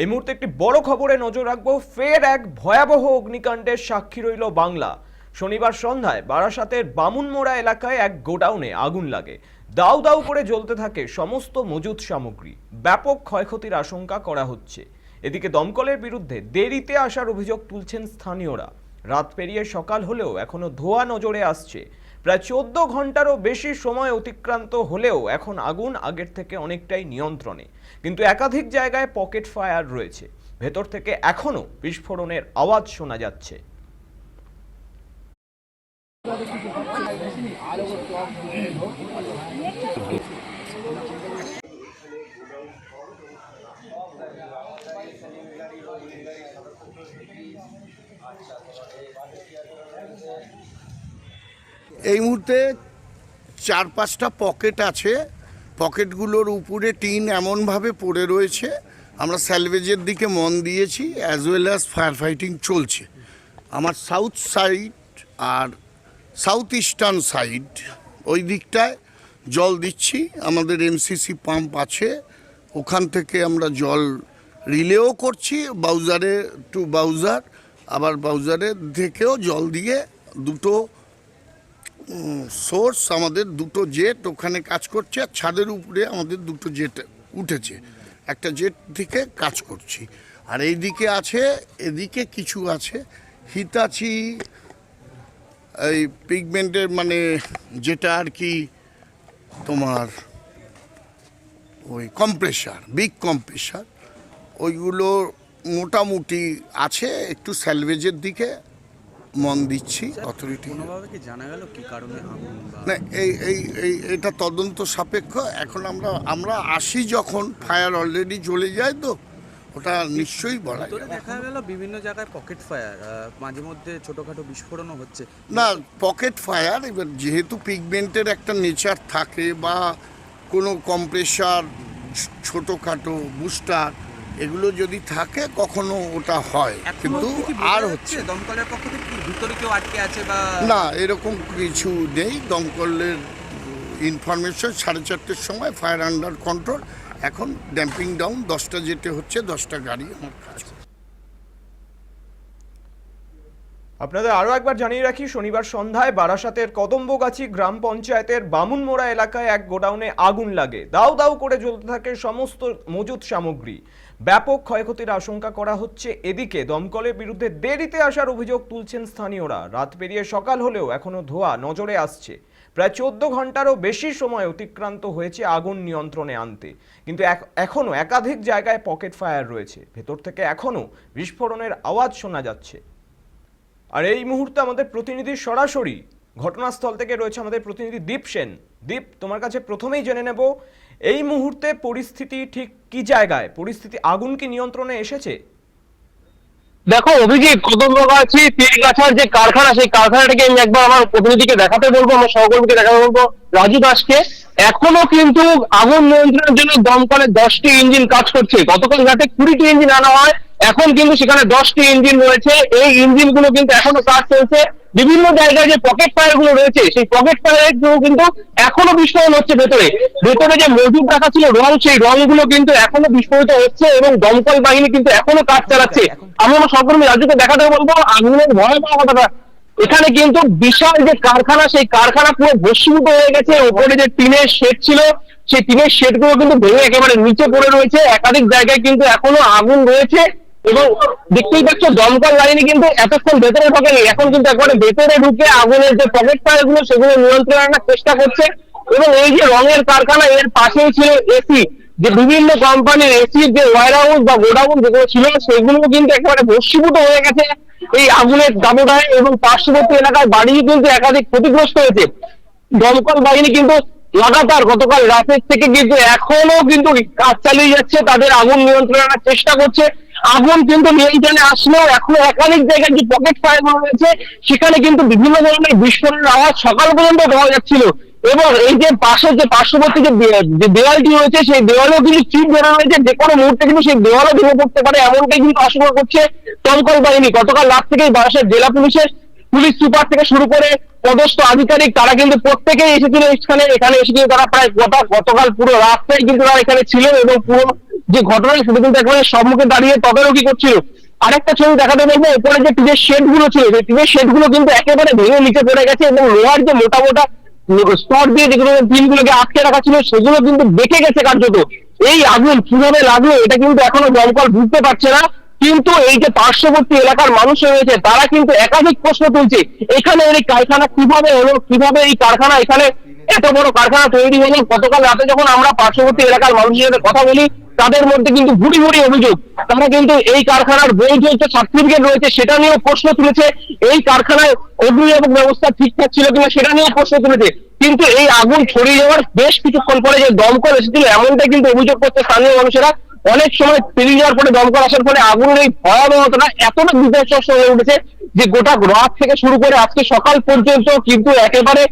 এই মুহূর্তে একটি বড় খবরে নজর রাখব, ফের এক ভয়াবহ অগ্নিকাণ্ডের সাক্ষী রইল বাংলা। শনিবার সন্ধ্যায় বারাসাতের বামুনমোড়া এলাকায় এক গোডাউনে আগুন লাগে। দাউ দাউ করে জ্বলতে থাকে সমস্ত মজুদ সামগ্রী। ব্যাপক ক্ষয়ক্ষতির আশঙ্কা করা হচ্ছে। এদিকে দমকলের বিরুদ্ধে দেরিতে আসার অভিযোগ তুলছেন স্থানীয়রা। রাত পেরিয়ে সকাল হলেও এখনও ধোয়া নজরে আসছে। প্রায় চোদ্দ ঘন্টারও বেশি সময় অতিক্রান্ত হলেও এখন আগুন আগের থেকে অনেকটাই নিয়ন্ত্রণে। কিন্তু একাধিক জায়গায় পকেট ফায়ার রয়েছে। ভেতর থেকে এখনও বিস্ফোরণের আওয়াজ শোনা যাচ্ছে। এই মুহূর্তে চার পাঁচটা পকেট আছে। পকেটগুলোর উপরে টিন এমনভাবে পড়ে রয়েছে। আমরা স্যালভেজের দিকে মন দিয়েছি as well as fire fighting চলছে। আমার সাউথ সাইড আর সাউথ ইস্টার্ন সাইড ওই দিকটায় জল দিচ্ছি। আমাদের এমসিসি পাম্প আছে। ওখান থেকে আমরা জল রিলেও করছি বাউজারে টু বাউজার আবার বাউজারে থেকেও জল দিয়ে দুটো সোর্স আমাদের দুটো জেট ওখানে কাজ করছে আর ছাদের উপরে আমাদের দুটো জেট উঠেছে। একটা জেট থেকে কাজ করছি। আর এইদিকে আছে, এদিকে কিছু আছে। হিতাচি এই পিগমেন্টের মানে যেটা আর কি তোমার ওই কম্প্রেসার বিগ কম্প্রেসার ওইগুলো মোটামুটি আছে একটু স্যালভেজের দিকে। মন দিচ্ছি অথরিটি জানা গেল কি কারণে না এই এই এই এটা তদন্ত সাপেক্ষ। এখন আমরা আমরা আসি যখন ফায়ার অলরেডি চলে যায় তো ওটা নিশ্চয়ই বলা দেখা গেল বিভিন্ন জায়গায় পকেট ফায়ার মাঝে মধ্যে ছোটখাটো বিস্ফোরণও হচ্ছে। না পকেট ফায়ার এবার যেহেতু পিগমেন্টের একটা নেচার থাকে বা কোনো কম্প্রেসার ছোটোখাটো বুস্টার এগুলো যদি থাকে কখনো ওটা হয় কিন্তু আর হচ্ছে না। দমকলের পক্ষ থেকে ভিতরে কেউ আটকে আছে বা না এরকম কিছু নেই দমকলের ইনফরমেশন সাড়ে চারটের সময় ফায়ার আন্ডার কন্ট্রোল এখন ড্যাম্পিং ডাউন দশটা যেতে হচ্ছে দশটা গাড়ি আমার করছে। আপনাদের আরও একবার জানিয়ে রাখি শনিবার সন্ধ্যায় বারাসাতের কদম্বগাছি গ্রাম পঞ্চায়েতের বামুনমোড়া এলাকায় এক গোডাউনে আগুন লাগে দাউ দাউ করে জ্বলতে থাকে সমস্ত মজুদ সামগ্রী ব্যাপক ক্ষয়ক্ষতির আশঙ্কা করা হচ্ছে। এদিকে দমকলের বিরুদ্ধে দেরিতে আসার অভিযোগ তুলছেন স্থানীয়রা। রাত পেরিয়ে সকাল হলেও এখনও ধোয়া নজরে আসছে। প্রায় চোদ্দ ঘন্টারও বেশি সময় অতিক্রান্ত হয়েছে আগুন নিয়ন্ত্রণে আনতে। কিন্তু এক- এখনও একাধিক জায়গায় পকেট ফায়ার রয়েছে। ভেতর থেকে এখনও বিস্ফোরণের আওয়াজ শোনা যাচ্ছে। আর এই মুহূর্তে আমাদের প্রতিনিধি সরাসরি ঘটনাস্থল থেকে রয়েছে আমাদের প্রতিনিধি দীপ সেন। দীপ, তোমার কাছে প্রথমেই জেনে নেব এই মুহূর্তে পরিস্থিতি ঠিক কি জায়গায়? পরিস্থিতি আগুন কি নিয়ন্ত্রণে এসেছে? দেখো, অভিজিৎ কদমগাছি তীরগাছার যে কারখানা, সেই কারখানাটাকে আমি একবার আমার প্রতিনিধিকে দেখাতে বলব, আমার সহকর্মীকে দেখাতে বলব। রাজু দাসকে এখনও কিন্তু আগুন নিয়ন্ত্রণের জন্য দমকলের দশটি ইঞ্জিন কাজ করছে। গতকাল রাতে কুড়িটি ইঞ্জিন আনা হয়। এখন কিন্তু সেখানে দশটি ইঞ্জিন রয়েছে। এই ইঞ্জিনগুলো কিন্তু এখনও কাজ চলছে। বিভিন্ন জায়গায় যে পকেট ফায়ারগুলো রয়েছে, সেই পকেট ফায়ারগুলো কিন্তু এখনও বিস্ফোরণ হচ্ছে ভেতরে। ভেতরে যে মজুদ রাখা ছিল রং, সেই রংগুলো কিন্তু এখনও বিস্ফোরিত হচ্ছে এবং দমকল বাহিনী কিন্তু এখনও কাজ চালাচ্ছে। আমি আমার সহকর্মী রাজুকে দেখাতে বলব, আগুনের ভয়াবহতাটা এখানে কিন্তু বিশাল যে কারখানা, সেই কারখানা পুরো ভস্মীভূত হয়ে গেছে। ওপরে যে টিনের শেড ছিল, সেই টিনের শেডগুলো কিন্তু ভেঙে একেবারে নিচে পড়ে রয়েছে। একাধিক জায়গায় কিন্তু এখনও আগুন রয়েছে। এবং দেখতেই পাচ্ছ, দমকল বাহিনী কিন্তু এতক্ষণ ভেতরে ঢোকেনি, এখন কিন্তু একবারে ভেতরে ঢুকে আগুনের যে পকেট ফায়ারগুলো সেগুলো নিয়ন্ত্রণ আনার চেষ্টা করছে এবং এই যে রঙের কারখানা, এর পাশেই ছিল এসি যে বিভিন্ন কোম্পানির এসির যে ওয়ার হাউস বা গোডাউন যেগুলো ছিল সেগুলো কিন্তু একেবারে ভস্মীভূত হয়ে গেছে। এই আগুনের দাবদাহে এবং পার্শ্ববর্তী এলাকার বাড়ি কিন্তু একাধিক ক্ষতিগ্রস্ত হয়েছে। দমকল বাহিনী কিন্তু লাগাতার গতকাল রাতের থেকে কিন্তু এখনও কিন্তু কাজ চালিয়ে যাচ্ছে, তাদের আগুন নিয়ন্ত্রণ আনার চেষ্টা করছে। আগুন কিন্তু নিয়ন্ত্রণে আসলেও এখনও একাধিক জায়গায় যে পকেট ফায়ার রয়েছে সেখানে কিন্তু বিভিন্ন ধরনের বিস্ফোরণের আওয়াজ সকাল পর্যন্ত পাওয়া যাচ্ছিল। এবং এই যে পাশের যে পার্শ্ববর্তী যে দেওয়ালটি রয়েছে, সেই দেওয়ালেও কিন্তু চিপ ধরে রয়েছে। যে কোনো মুহূর্তে কিন্তু সেই দেওয়ালও ভেঙে পড়তে পারে, এমনটাই কিন্তু আশঙ্কা করছে দমকল বাহিনী। গতকাল রাত থেকেই বারাসাত জেলা পুলিশের পুলিশ সুপার থেকে শুরু করে পদস্থ আধিকারিক, তারা কিন্তু প্রত্যেকেই এসেছিল এখানে। এখানে এসে কিন্তু তারা প্রায় গত গতকাল পুরো রাস্তায় কিন্তু তারা এখানে ছিলেন এবং পুরো যে ঘটনা সেটা কিন্তু একেবারে সম্মুখে দাঁড়িয়ে তদারকি করছিল। আরেকটা ছবি দেখাতে বলব, উপরে যে টিনের শেডগুলো ছিল সেই টিনের শেডগুলো কিন্তু একেবারে ভেঙে নিচে পড়ে গেছে এবং লোহার যে মোটা মোটা স্তর দিয়ে যেগুলো টিনগুলোকে আটকে রাখা ছিল, সেগুলো কিন্তু বেঁকে গেছে কার্যত। এই আগুন কীভাবে লাগল, এটা কিন্তু এখনও দমকল বুঝতে পারছে না। কিন্তু এই যে পার্শ্ববর্তী এলাকার মানুষ রয়েছে, তারা কিন্তু একাধিক প্রশ্ন তুলছে, এখানে এই কারখানা কীভাবে হলো, কীভাবে এই কারখানা এখানে এত বড় কারখানা তৈরি হলো, গতকাল রাতে যখন আমরা পার্শ্ববর্তী এলাকার মানুষের সাথে কথা বলি, তাদের মধ্যে কিন্তু ভুড়ি ভুড়ি অভিযোগ। তারা কিন্তু এই কারখানার বৈধ যে সার্টিফিকেট রয়েছে, সেটা নিয়েও প্রশ্ন তুলেছে। এই কারখানায় অগ্নিনির্বাপক ব্যবস্থা ঠিকঠাক ছিল কিনা, সেটা নিয়েও প্রশ্ন তুলেছে। কিন্তু এই আগুন ছড়িয়ে যাওয়ার বেশ কিছুক্ষণ পরে যে দমকল এসেছিল, এমনটাই কিন্তু অভিযোগ করছে স্থানীয় মানুষেরা। অনেক সময় পেরিয়ে যাওয়ার পরে দমকল আসার ফলে আগুনের এই ভয়াবহতাটা এতটা বিপর্যস্ত হয়ে উঠেছে যে গোটা রাত থেকে শুরু করে আজকে সকাল পর্যন্ত কিন্তু একেবারে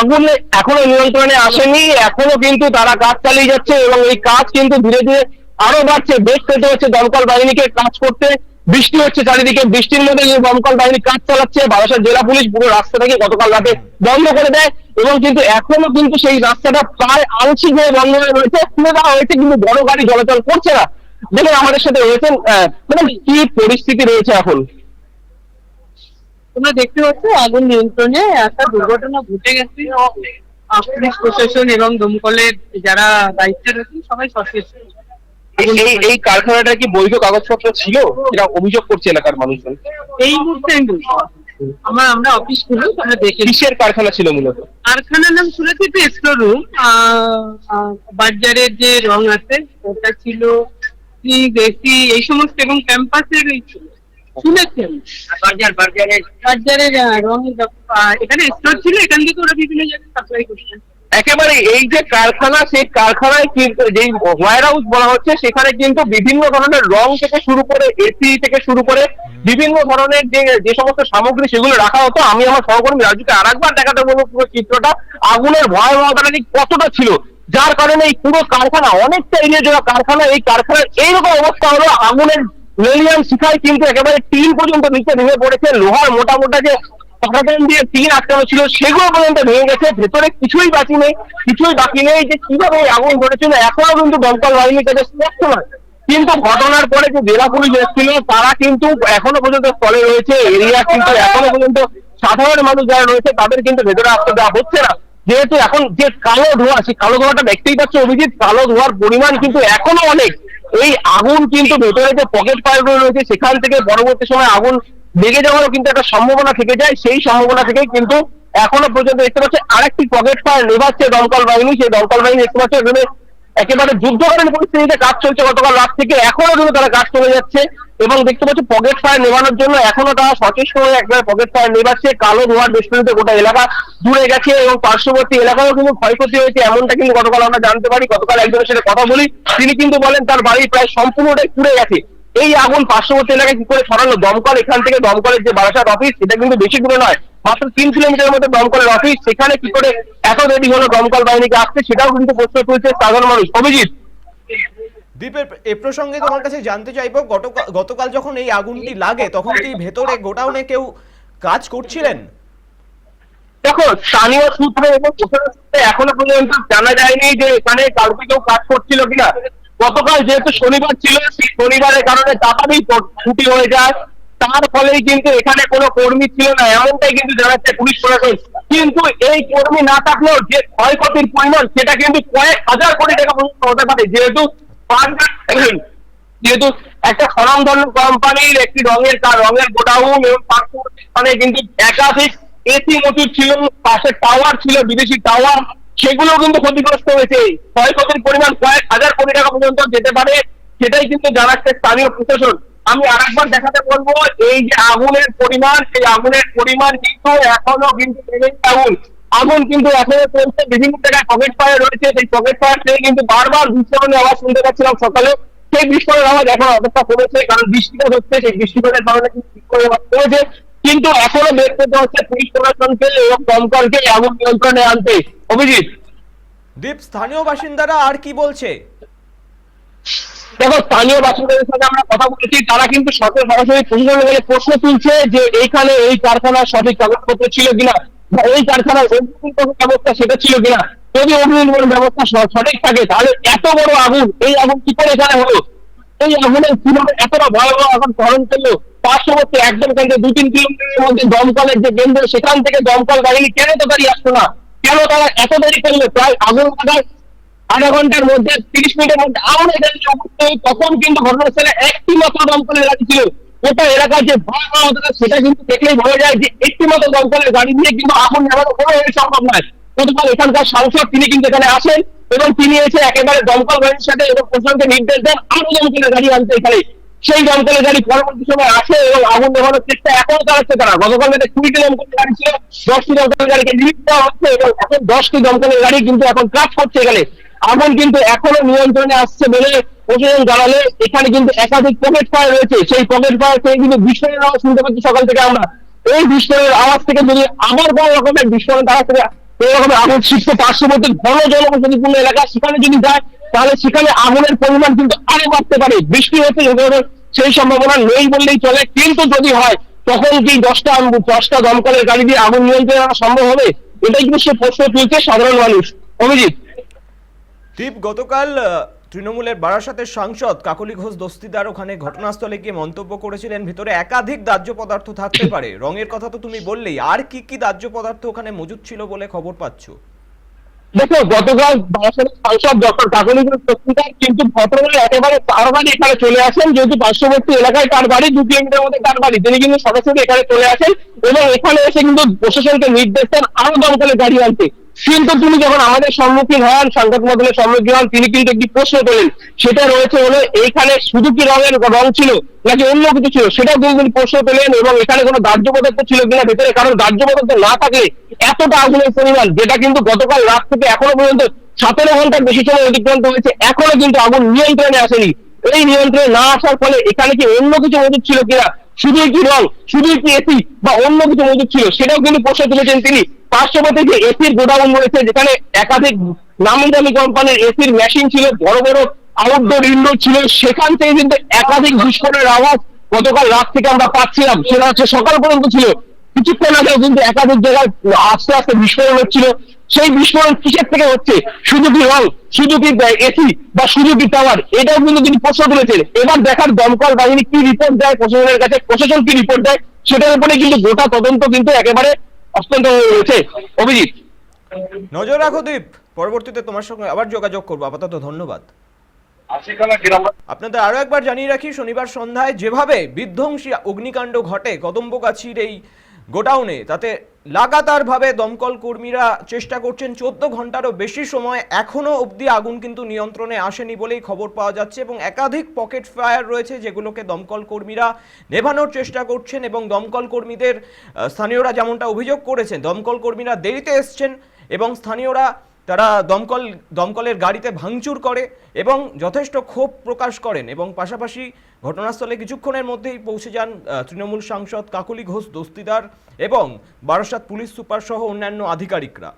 আগুনে এখনও নিয়ন্ত্রণে আসেনি, এখনও কিন্তু তারা কাজ চালিয়ে যাচ্ছে এবং এই কাজ কিন্তু ধীরে ধীরে আরও বাড়ছে। বেশ পেতে হচ্ছে দমকল বাহিনীকে কাজ করতে, বৃষ্টি হচ্ছে চারিদিকে, বৃষ্টির মধ্যে দমকল বাহিনী কাজ চালাচ্ছে। বারাসাত জেলা পুলিশ পুরো রাস্তাটাকে গতকাল রাতে বন্ধ করে দেয়। এবং কিন্তু এখনও কিন্তু সেই রাস্তাটা প্রায় আংশিক ভাবে বন্ধ হয়ে রয়েছে। খুলে দেওয়া হয়েছে কিন্তু বড় গাড়ি চলাচল করছে না। দেখুন আমাদের সাথে রয়েছেন আহ, কি পরিস্থিতি রয়েছে এখন? তোমরা দেখতে পাচ্ছ আগুন নিয়ন্ত্রণে একটা দুর্ঘটনা ঘটে গেছে। পুলিশ প্রশাসন এবং দমকলের যারা দায়িত্বে রয়েছেন সবাই সচেতন। এই- এই কারখানাটা কি বৈধ কাগজপত্র ছিল? যেটা অভিযোগ করছে এলাকার মানুষজন। এই মুহূর্তে আমার আমরা অফিস খুলি আমরা দেখে কিসের কারখানা ছিল মূলত? কারখানার নাম শুনেছি তো স্টোর রুম বাজারের যে রং আছে ওটা ছিল এসি এই সমস্ত এবং ক্যাম্পাসের এই ছিল। শুনেছি বাজার বাজারের? বাজারের রঙের এখানে স্টোর ছিল এখান থেকে ওরা বিভিন্ন জায়গায় সাপ্লাই করছে। একেবারে এই যে কারখানা, সেই কারখানায় কিন্তু যেই ওয়ার হাউস বলা হচ্ছে, সেখানে কিন্তু বিভিন্ন ধরনের রং থেকে শুরু করে এসি থেকে শুরু করে বিভিন্ন ধরনের যে যে সমস্ত সামগ্রী সেগুলো রাখা হতো। আমি আমার সহকর্মী রাজুকে আরেকবার দেখাতে বলব পুরো চিত্রটা। আগুনের ভয়াবহতাটা ঠিক কতটা ছিল? যার কারণে এই পুরো কারখানা, অনেকটা এরিয়া জোড়া কারখানা, এই কারখানার এইরকম অবস্থা হলো, আগুনের লেলিয়াম শিখায় কিন্তু একেবারে টিন পর্যন্ত নিচে ভেঙে পড়েছে। লোহার মোটা মোটা যে পাকাটান দিয়ে টিন আটকানো ছিল, সেগুলো পর্যন্ত ভেঙে গেছে, ভেতরে কিছুই বাকি নেই, কিছুই বাকি নেই, যে কীভাবে আগুন ধরেছিল এখনও কিন্তু দমকল বাহিনীর কাছে স্পষ্ট নয়। কিন্তু ঘটনার পরে যে জেলা পুলিশ এসেছিল, তারা কিন্তু এখনও পর্যন্ত স্থলে রয়েছে, এরিয়া কিন্তু এখনও পর্যন্ত সাধারণ মানুষ যারা রয়েছে, তাদের কিন্তু ভেতরে আসতে দেওয়া হচ্ছে না। যেহেতু এখন যে কালো ধোঁয়া, সেই কালো ধোঁয়াটা দেখতেই পাচ্ছ অভিজিৎ, কালো ধোঁয়ার পরিমাণ কিন্তু এখনও অনেক। এই আগুন কিন্তু ভেতরে যে পকেট ফায়ার রয়েছে, সেখান থেকে পরবর্তী সময় আগুন লেগে যাওয়ারও কিন্তু একটা সম্ভাবনা থেকে যায়, সেই সম্ভাবনা থেকেই কিন্তু এখনও পর্যন্ত দেখতে পাচ্ছে আরেকটি পকেট ফায়ার নেভাচ্ছে দমকল বাহিনী, সেই দমকল বাহিনী দেখতে পাচ্ছে এখানে একেবারে যুদ্ধকালীন পরিস্থিতিতে কাজ চলছে, গতকাল রাত থেকে এখনও কিন্তু তারা কাজ করে যাচ্ছে এবং দেখতে পাচ্ছি পকেট ফায়ার নেভানোর জন্য এখনও তারা সচেষ্ট হয়ে একবার পকেট ফায়ার নেভাচ্ছে, কালো ধোঁয়ার বেষ্টনীতে গোটা এলাকা জুড়ে গেছে এবং পার্শ্ববর্তী এলাকাও কিন্তু ক্ষয়ক্ষতি হয়েছে, এমনটা কিন্তু গতকাল আমরা জানতে পারি, গতকাল একজনের সাথে কথা বলি, তিনি কিন্তু বলেন তার বাড়ি প্রায় সম্পূর্ণটাই পুড়ে গেছে। এই আগুন পার্শ্ববর্তী এলাকায় কি করে ছড়ালো? দমকল এখান থেকে দমকলের যে বারাসাত অফিস সেটা কিন্তু বেশি দূরে নয় মাত্র তিন কিলোমিটারের মধ্যে দমকলের অফিস সেখানে কি করে এত দেরি হলো দমকল বাহিনীকে আসতে সেটাও কিন্তু প্রশ্ন তুলছে সাধারণ মানুষ। অভিজিৎ। দীপের এ প্রসঙ্গে তোমার কাছে জানতে চাইব গতকাল গতকাল যখন এই আগুনটি লাগে তখন কি ভেতরে গোডাউনে কেউ কাজ করছিলেন? দেখো স্থানীয় সূত্রে এবং প্রশাসন সূত্রে এখনও পর্যন্ত জানা যায়নি যে এখানে কাউকে কেউ কাজ করছিল কিনা। গতকাল যেহেতু শনিবার ছিল, সেই শনিবারের কারণে তাড়াতাড়ি ছুটি হয়ে যায়। তার ফলেই কিন্তু এখানে কোনো কর্মী ছিল না, এমনটাই কিন্তু জানাচ্ছে পুলিশ প্রশাসন। কিন্তু এই কর্মী না থাকলেও যে ক্ষয়ক্ষতির পরিমাণ, সেটা কিন্তু কয়েক হাজার কোটি টাকা পর্যন্ত হতে পারে। যেহেতু যেহেতু একটা স্বনামধন্য কোম্পানির একটি রঙের রঙের গোডাউন এবং পার্শ্ববর্তী স্থানে কিন্তু একাধিক এসি মজুদ ছিল, পাশে টাওয়ার ছিল, বিদেশি টাওয়ার সেগুলো কিন্তু ক্ষতিগ্রস্ত হয়েছে। ক্ষয়ক্ষতির পরিমাণ কয়েক হাজার কোটি টাকা পর্যন্ত যেতে পারে, সেটাই কিন্তু জানাচ্ছে স্থানীয় প্রশাসন। আমি আরেকবার দেখাতে বলব, এই যে আগুনের পরিমাণ, সেই আগুনের পরিমাণ কিন্তু এখনও কিন্তু আগুন। আগুন কিন্তু এখনও চলছে, বিভিন্ন জায়গায় পকেট ফায়ার রয়েছে, সেই পকেট ফায়ার থেকে কিন্তু বারবার বিস্ফোরণের আওয়াজ শুনতে পাচ্ছিলাম সকালে। সেই বিস্ফোরণের আওয়াজ এখন অপেক্ষা করেছে কারণ বৃষ্টিপাত হচ্ছে, সেই বৃষ্টিপাতের কারণে কিন্তু করেছে কিন্তু এখনও করতে হচ্ছে পুলিশ প্রশাসনকে এবং দমকলকে আগুন নিয়ন্ত্রণে আনতে। অভিজিৎ। দীপ স্থানীয় বাসিন্দারা আর কি বলছে? দেখো স্থানীয় বাসিন্দাদের সাথে আমরা কথা বলেছি তারা কিন্তু সরকার সরাসরি প্রশাসনের কাছে প্রশ্ন তুলছে যে এইখানে এই কারখানার সঠিক কাগজপত্র ছিল কিনা বা এই কারখানার ব্যবস্থা সেটা ছিল কিনা। যদি ব্যবস্থা সঠিক থাকে তাহলে এত বড় আগুন এই আগুন কি করে এখানে হলো? এই আগুনের কীভাবে এতটা ভয়াবহ আগুন ধরন করল পার্শ্ববর্তী একদম কেন্দ্রে দু তিন কিলোমিটারের মধ্যে দমকলের যে কেন্দ্র সেখান থেকে দমকল বাহিনী কেন তো গাড়ি আসতো না? কেন তারা এত দেরি করল, প্রায় আগুন লাগার আধা ঘণ্টার মধ্যে, তিরিশ মিনিটের মধ্যে আগুন এখানে তখন কিন্তু ঘটনাস্থলে একটি মাত্র দমকলের গাড়ি ছিল। গোটা এলাকার যে ভয়াবহতা সেটা কিন্তু দেখলেই বোঝা যায় যে একটি মাত্র দমকলের গাড়ি দিয়ে কিন্তু আগুন নেভানো কোনোভাবে সম্ভব নয়। গতকাল এখানকার সাংসদ তিনি কিন্তু এখানে আসেন এবং তিনি এসে একেবারে দমকল গাড়ির সাথে এবং প্রশাসনকে নির্দেশ দেন, আরও দমকলের গাড়ি আনতে এখানে। সেই দমকলের গাড়ি পরবর্তী সময় আসে এবং আগুন নেভানোর চেষ্টা এখনও চালাচ্ছে তারা। গতকাল রাতে কুড়িটি দমকলের গাড়ি ছিল, দশটি দমকলের গাড়িকে লিফট দেওয়া হচ্ছে এবং এখন দশটি দমকলের গাড়ি কিন্তু এখন কাজ করছে এখানে। আগুন কিন্তু এখনও নিয়ন্ত্রণে আসছে বলে প্রশাসন জানালে এখানে কিন্তু একাধিক পকেট ফায়ার রয়েছে। সেই পকেট ফায়ার থেকে কিন্তু বিস্ফোরণের আওয়াজ শুনতে পাচ্ছি সকাল থেকে আমরা। এই বিস্ফোরণের আওয়াজ থেকে যদি আবার বড় রকমের বিস্ফোরণ তারা থেকে এই রকমের আগুন শিখতে পার্শ্ববর্তী ঘন জনবসতিপূর্ণ এলাকা, সেখানে যদি যায় তাহলে সেখানে আগুনের পরিমাণ কিন্তু আরও বাড়তে পারে। বৃষ্টি হচ্ছে সেই সম্ভাবনা নেই বললেই চলে। কিন্তু যদি হয়, তখন কি দশটা দশটা দমকলের গাড়ি দিয়ে আগুন নিয়ন্ত্রণ আনা সম্ভব হবে? এটাই কিন্তু সে প্রশ্ন তুলছে সাধারণ মানুষ। অভিজিৎ। দীপ, গতকাল তৃণমূলের বারাসাতের সাংসদ কাকলি ঘোষ দস্তিদার ওখানে ঘটনাস্থলে গিয়ে মন্তব্য করেছিলেন, ভিতরে একাধিক দাহ্য পদার্থ থাকতে পারে। রঙের কথা তো তুমি বললেই, আর কি কি দাহ্য পদার্থ ওখানে মজুদ ছিল বলে খবর পাচ্ছ? দেখো, গতকাল বারাসাতের সাংসদ ডক্টর কাকলি দস্তিদার কিন্তু ঘটনার একেবারে তার বাড়ি এখানে চলে আসেন, যেহেতু পার্শ্ববর্তী এলাকায় তার বাড়ি দু কিলোমিটার মধ্যে তার বাড়ি তিনি কিন্তু সরাসরি এখানে চলে আসেন এবং এখানে এসে কিন্তু প্রশাসনকে নির্দেশ দেন, আরও দমকলের গাড়ি আনতে। কিন্তু তিনি যখন আমাদের সম্মুখীন হন, সংবাদ মাধ্যমের সম্মুখীন হন, তিনি কিন্তু একটি প্রশ্ন তোলেন। সেটা রয়েছে হলো, এইখানে শুধু কি রঙের রং ছিল নাকি অন্য কিছু ছিল? কিন্তু তিনি প্রশ্ন তোলেন এবং এখানে কোনো দাহ্য পদার্থ ছিল কিনা ভেতরে, কারণ দাহ্য পদার্থ না থাকলে এতটা আগুনের পরিমাণ, যেটা কিন্তু গতকাল রাত থেকে এখনও পর্যন্ত সতেরো ঘণ্টার বেশি সময় অতিক্রান্ত হয়েছে, এখনও কিন্তু আগুন নিয়ন্ত্রণে আসেনি। এই নিয়ন্ত্রণে না আসার ফলে এখানে কি অন্য কিছু মজুদ ছিল কিনা? শুধুই কি রং, শুধুই কি এসি বা অন্য কিছু মজুদ ছিল? সেটাও কিন্তু প্রশ্ন তুলেছেন তিনি। পার্শ্ববর্তী যে এসির গোডাউন রয়েছে, যেখানে একাধিক নামি দামি কোম্পানির এসির মেশিন ছিল, বড় বড় আউটডোর ইনডোর ছিল, সেখান থেকে কিন্তু একাধিক বিস্ফোরণের আওয়াজ গতকাল রাত থেকে আমরা পাচ্ছিলাম। সেটা হচ্ছে সকাল পর্যন্ত ছিল। কিছুক্ষণ আগে কিন্তু একাধিক জায়গায় আস্তে আস্তে বিস্ফোরণ হচ্ছিল। সেই বিস্ফোরণ কিসের থেকে হচ্ছে? শুধু কি রং, শুধু কি এসি বা শুধু কি টাওয়ার এটাও কিন্তু তিনি প্রশ্ন তুলেছেন। এবার দেখার দমকল বাহিনী কি রিপোর্ট দেয়, প্রশাসনের কাছে প্রশাসন কি রিপোর্ট দেয়, সেটার উপরে কিন্তু গোটা তদন্ত কিন্তু একেবারে অত্যন্ত রয়েছে। অভিজিৎ। নজর রাখো দীপ পরবর্তীতে তোমার সঙ্গে আবার যোগাযোগ করব। আপাতত ধন্যবাদ। আপনাদের আরও একবার জানিয়ে রাখি শনিবার সন্ধ্যায় যেভাবে বিধ্বংসী অগ্নিকাণ্ড ঘটে কদম্বগাছির এই গোডাউনে, তাতে লাগাতারভাবে দমকল কর্মীরা চেষ্টা করছেন। চোদ্দ ঘন্টারও বেশি সময় এখনও অবধি আগুন কিন্তু নিয়ন্ত্রণে আসেনি বলেই খবর পাওয়া যাচ্ছে এবং একাধিক পকেট ফায়ার রয়েছে যেগুলোকে দমকল কর্মীরা নেভানোর চেষ্টা করছেন এবং দমকল কর্মীদের স্থানীয়রা যেমনটা অভিযোগ করেছেন, দমকল কর্মীরা দেরিতে এসছেন এবং স্থানীয়রা তারা দমকল, দমকলের গাড়িতে ভাঙচুর করে এবং যথেষ্ট ক্ষোভ প্রকাশ করেন এবং পাশাপাশি ঘটনাস্থলে কিছুক্ষণের মধ্যেই পৌঁছে যান তৃণমূল সাংসদ কাকলি ঘোষ দস্তিদার এবং বারাসাত পুলিশ সুপার সহ অন্যান্য আধিকারিকরা।